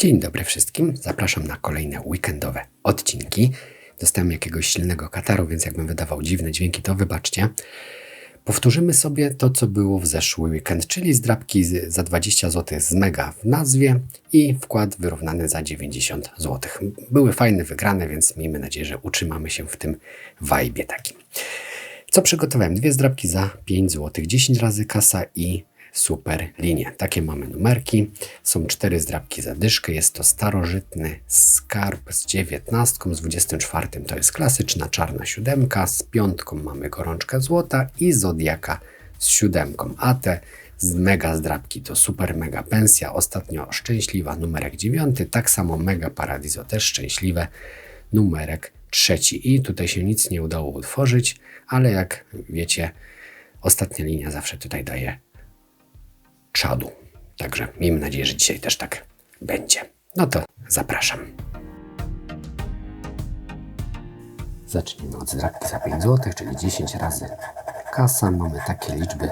Dzień dobry wszystkim. Zapraszam na kolejne weekendowe odcinki. Dostałem jakiegoś silnego kataru, więc jakbym wydawał dziwne dźwięki, to wybaczcie. Powtórzymy sobie to, co było w zeszły weekend, czyli zdrabki za 20 zł z mega w nazwie i wkład wyrównany za 90 zł. Były fajne, wygrane, więc miejmy nadzieję, że utrzymamy się w tym wajbie takim. Co przygotowałem? Dwie zdrabki za 5 zł, 10 razy kasa i super linie. Takie mamy numerki. Są cztery zdrabki za dyszkę. Jest to starożytny skarb z dziewiętnastką, z 24 to jest klasyczna czarna siódemka, z piątką mamy gorączkę złota i zodiaka z siódemką. A te z mega zdrabki to super mega pensja. Ostatnio szczęśliwa numerek dziewiąty, tak samo mega paradiso też szczęśliwe numerek trzeci. I tutaj się nic nie udało utworzyć, ale jak wiecie, ostatnia linia zawsze tutaj daje czadu. Także miejmy nadzieję, że dzisiaj też tak będzie. No to zapraszam. Zacznijmy od zdrabki za 5 zł, czyli 10 razy kasa. Mamy takie liczby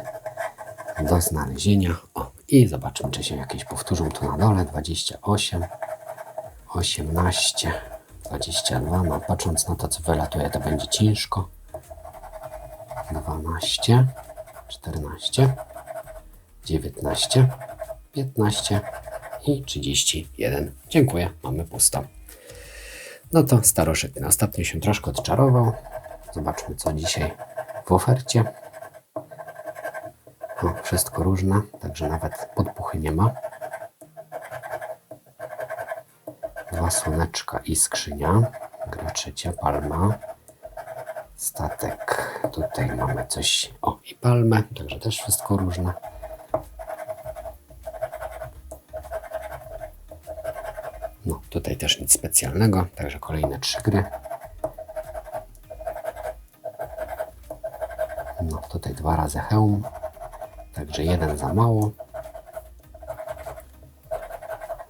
do znalezienia. O, i zobaczymy, czy się jakieś powtórzą tu na dole. 28, 18, 22. No, patrząc na to, co wylatuje, to będzie ciężko. 12, 14, 19, 15 i 31. Dziękuję, mamy pusto. No to starożytny. Ostatnio się troszkę odczarował. Zobaczmy, co dzisiaj w ofercie. O, wszystko różne, także nawet podpuchy nie ma. Dwa słoneczka i skrzynia. Gra trzecia, palma. Statek. Tutaj mamy coś. O, i palmę, także też wszystko różne. No, tutaj też nic specjalnego, także kolejne trzy gry. No, tutaj dwa razy hełm, także jeden za mało.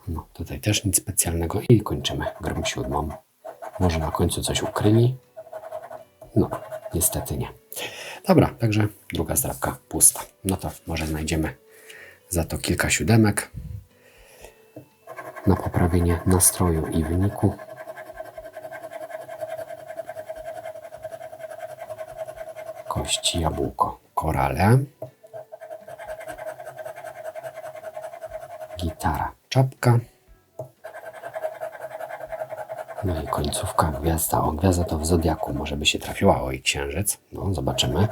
No, tutaj też nic specjalnego i kończymy grą siódmą. Może na końcu coś ukryli? No, niestety nie. Dobra, także druga zdrabka pusta. No to może znajdziemy za to kilka siódemek na poprawienie nastroju i wyniku. Kości, jabłko, korale. Gitara, czapka. No i końcówka gwiazda. O, gwiazda to w Zodiaku może by się trafiła. O, i księżyc. No, zobaczymy.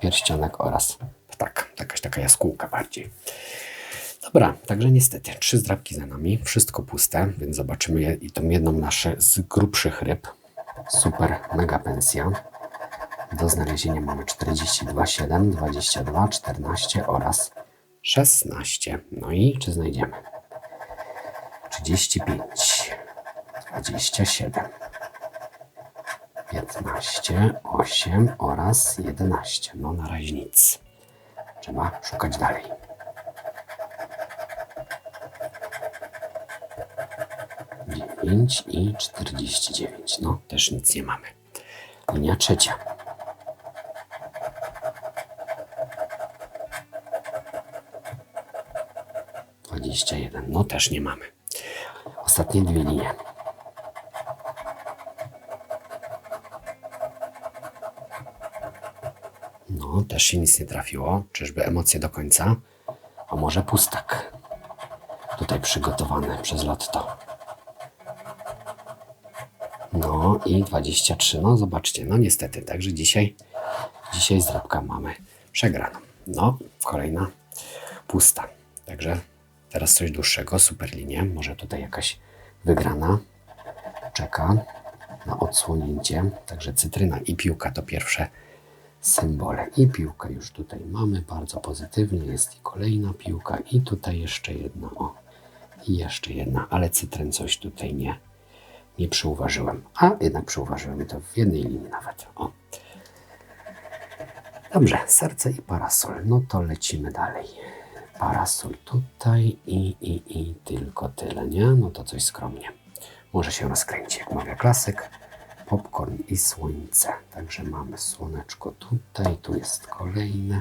Pierścionek oraz ptak. Jakaś taka jaskółka bardziej. Dobra, także niestety trzy zdrabki za nami, wszystko puste, więc zobaczymy je, i tą jedną nasze z grubszych ryb. Super, mega pensja. Do znalezienia mamy 42, 7, 22, 14 oraz 16. No i czy znajdziemy? 35, 27, 15, 8 oraz 11. No na razie nic. Trzeba szukać dalej. 9 i 49. No, też nic nie mamy. Linia trzecia. Dwadzieścia jeden. No też nie mamy. Ostatnie dwie linie. No, też się nic nie trafiło. Czyżby emocje do końca? A może pustak? Tutaj przygotowany przez lotto. No i 23. No zobaczcie, no niestety, także dzisiaj, dzisiaj zdrabka mamy przegraną. No, kolejna pusta. Także teraz coś dłuższego, super linie. Może tutaj jakaś wygrana czeka na odsłonięcie. Także cytryna i piłka to pierwsze symbole. I piłkę już tutaj mamy, bardzo pozytywnie. Jest i kolejna piłka i tutaj jeszcze jedna. O, i jeszcze jedna, ale cytryn coś tutaj nie nie przyuważyłem. A jednak przyuważyłem to w jednej linii nawet. O. Dobrze, serce i parasol. No to lecimy dalej. Parasol tutaj i, i, i tylko tyle, nie? No to coś skromnie. Może się rozkręci, jak mówię, klasyk. Popcorn i słońce. Także mamy słoneczko tutaj, tu jest kolejne.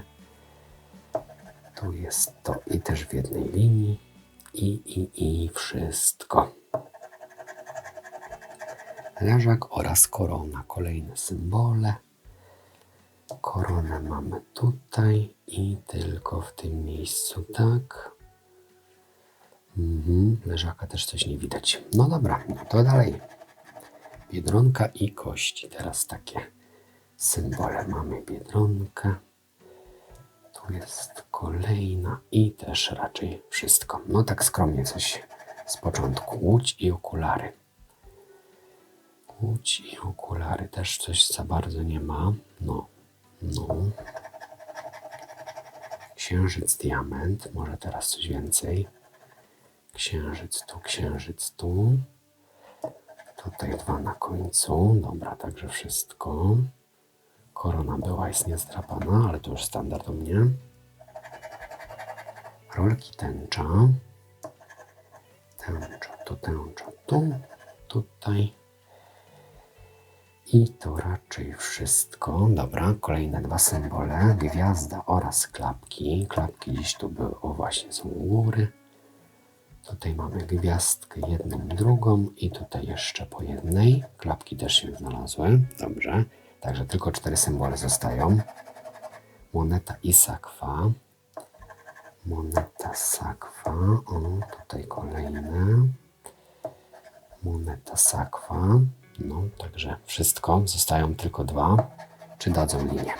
Tu jest to i też w jednej linii. i, i, i wszystko. Leżak oraz korona. Kolejne symbole. Koronę mamy tutaj i tylko w tym miejscu, tak? Mhm, leżaka też coś nie widać. No dobra, to dalej. Biedronka i kości. Teraz takie symbole. Mamy biedronkę. Tu jest kolejna i też raczej wszystko. No tak skromnie coś z początku. Łódź i okulary. Łódź i okulary. Też coś za bardzo nie ma. No, no. Księżyc, diament. Może teraz coś więcej. Księżyc tu, księżyc tu. Tutaj dwa na końcu. Dobra, także wszystko. Korona była, jest niezdrapana, ale to już standard u mnie. Rolki tęcza. Tęcza, tu tęcza, tu, tutaj. I to raczej wszystko. Dobra, kolejne dwa symbole. Gwiazda oraz klapki. Klapki gdzieś tu były, o właśnie są u góry. Tutaj mamy gwiazdkę jedną, drugą i tutaj jeszcze po jednej. Klapki też się znalazły. Dobrze. Także tylko cztery symbole zostają. Moneta i sakwa. Moneta, sakwa. O, tutaj kolejne. Moneta, sakwa. No, także wszystko. Zostają tylko dwa. Czy dadzą linię?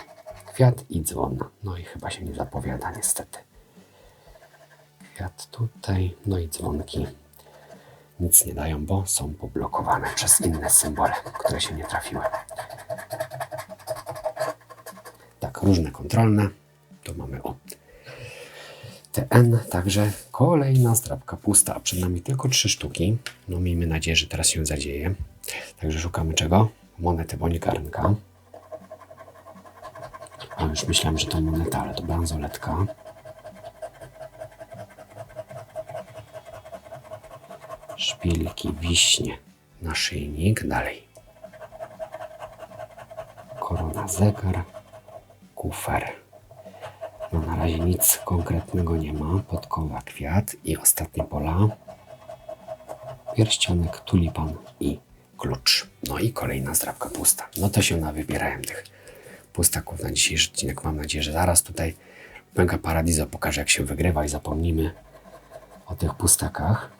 Kwiat i dzwon. No i chyba się nie zapowiada niestety. Kwiat tutaj, no i dzwonki nic nie dają, bo są poblokowane przez inne symbole, które się nie trafiły. Tak, różne kontrolne. Tu mamy o TN, także kolejna zdrabka pusta, a przed nami tylko trzy sztuki. No miejmy nadzieję, że teraz się zadzieje. Także szukamy czego? Monety bądź garnka. O, już myślałem, że to moneta, ale to bransoletka. szpilki, wiśnie, naszyjnik, dalej. Korona, zegar, kufer. No na razie nic konkretnego nie ma. Podkowa, kwiat i ostatnie pola. Pierścionek, tulipan i klucz. No i kolejna zdrabka pusta. No to się nawybierałem tych pustaków na dzisiejszy odcinek. Mam nadzieję, że zaraz tutaj Mega Paradiso pokaże jak się wygrywa i zapomnimy o tych pustakach.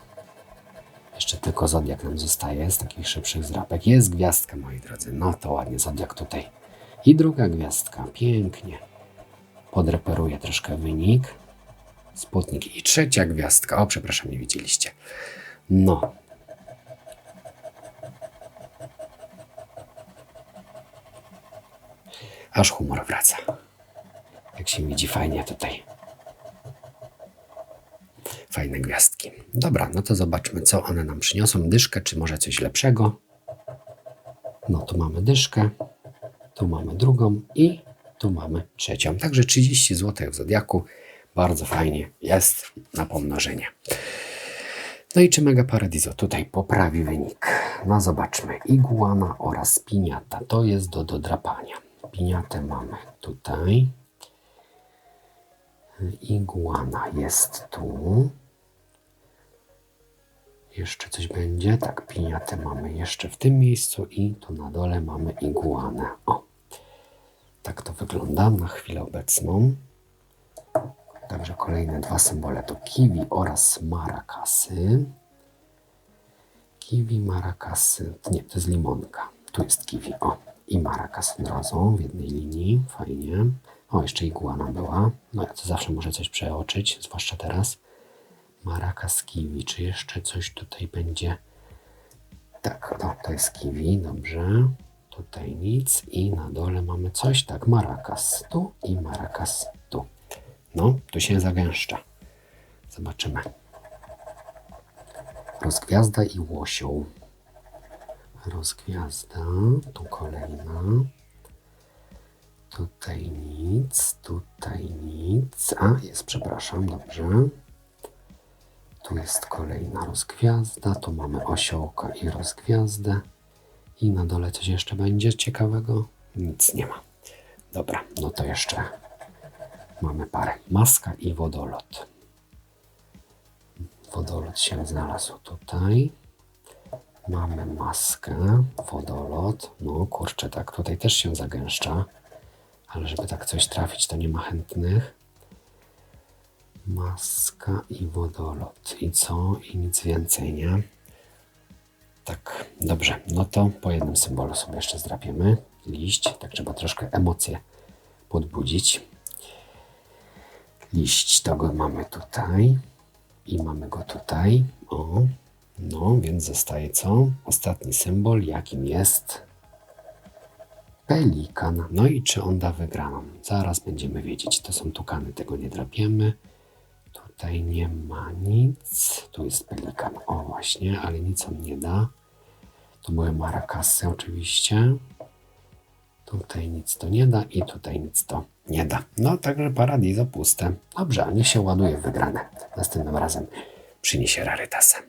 Jeszcze tylko Zodiak nam zostaje z takich szybszych zdrapek. Jest gwiazdka, moi drodzy. No to ładnie, Zodiak tutaj. I druga gwiazdka, pięknie. Podreperuję troszkę wynik. Sputnik i trzecia gwiazdka. O, przepraszam, nie widzieliście. No. Aż humor wraca. Jak się widzi fajnie tutaj fajne gwiazdki. Dobra, no to zobaczmy, co one nam przyniosą. Dyszkę, czy może coś lepszego. No, tu mamy dyszkę, tu mamy drugą i tu mamy trzecią. Także 30 zł w Zodiaku. Bardzo fajnie jest na pomnożenie. No i czy Mega Paradiso tutaj poprawi wynik? No zobaczmy. Iguana oraz piniata. To jest do dodrapania. Piniatę mamy tutaj. Iguana jest tu. Jeszcze coś będzie. Tak, piniatę mamy jeszcze w tym miejscu i tu na dole mamy iguanę. O, tak to wygląda na chwilę obecną. Także kolejne dwa symbole to kiwi oraz marakasy. Kiwi, marakasy. Nie, to jest limonka. Tu jest kiwi. O, i marakas od razu w jednej linii. Fajnie. O, jeszcze iguana była. No ja to zawsze muszę coś przeoczyć, zwłaszcza teraz. Maracas kiwi. Czy jeszcze coś tutaj będzie? Tak, no, to jest kiwi, dobrze. Tutaj nic i na dole mamy coś, tak, maracas tu i maracas tu. No, tu się zagęszcza. Zobaczymy. Rozgwiazda i łosioł. Rozgwiazda, tu kolejna. Tutaj nic, tutaj nic. A, jest, przepraszam, dobrze. Tu jest kolejna rozgwiazda, tu mamy osiołka i rozgwiazdę. I na dole coś jeszcze będzie ciekawego? Nic nie ma. Dobra, no to jeszcze mamy parę. Maska i wodolot. Wodolot się znalazł tutaj. Mamy maskę, wodolot. No kurczę, tak, tutaj też się zagęszcza. Ale żeby tak coś trafić, to nie ma chętnych. Maska i wodolot. I co? I nic więcej, nie? Tak, dobrze. No to po jednym symbolu sobie jeszcze zdrapiemy. Liść, tak trzeba troszkę emocje podbudzić. Liść tego mamy tutaj i mamy go tutaj. O, no, więc zostaje co? Ostatni symbol, jakim jest pelikan. No i czy on da wygraną? Zaraz będziemy wiedzieć. To są tukany, tego nie drapiemy. Tutaj nie ma nic. Tu jest pelikan. O, właśnie, ale nic on nie da. Tu były marakasy oczywiście. Tutaj nic to nie da i tutaj nic to nie da. No, także paradizo puste. Dobrze, niech się ładuje wygrane. Następnym razem przyniesie rarytasem.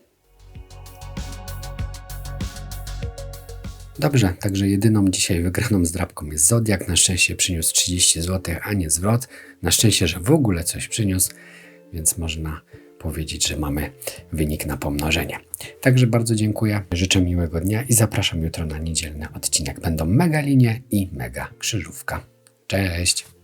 Dobrze, także jedyną dzisiaj wygraną zdrabką jest Zodiak. Na szczęście przyniósł 30 zł, a nie zwrot. Na szczęście, że w ogóle coś przyniósł, więc można powiedzieć, że mamy wynik na pomnożenie. Także bardzo dziękuję, życzę miłego dnia i zapraszam jutro na niedzielny odcinek. Będą mega linie i mega krzyżówka. Cześć!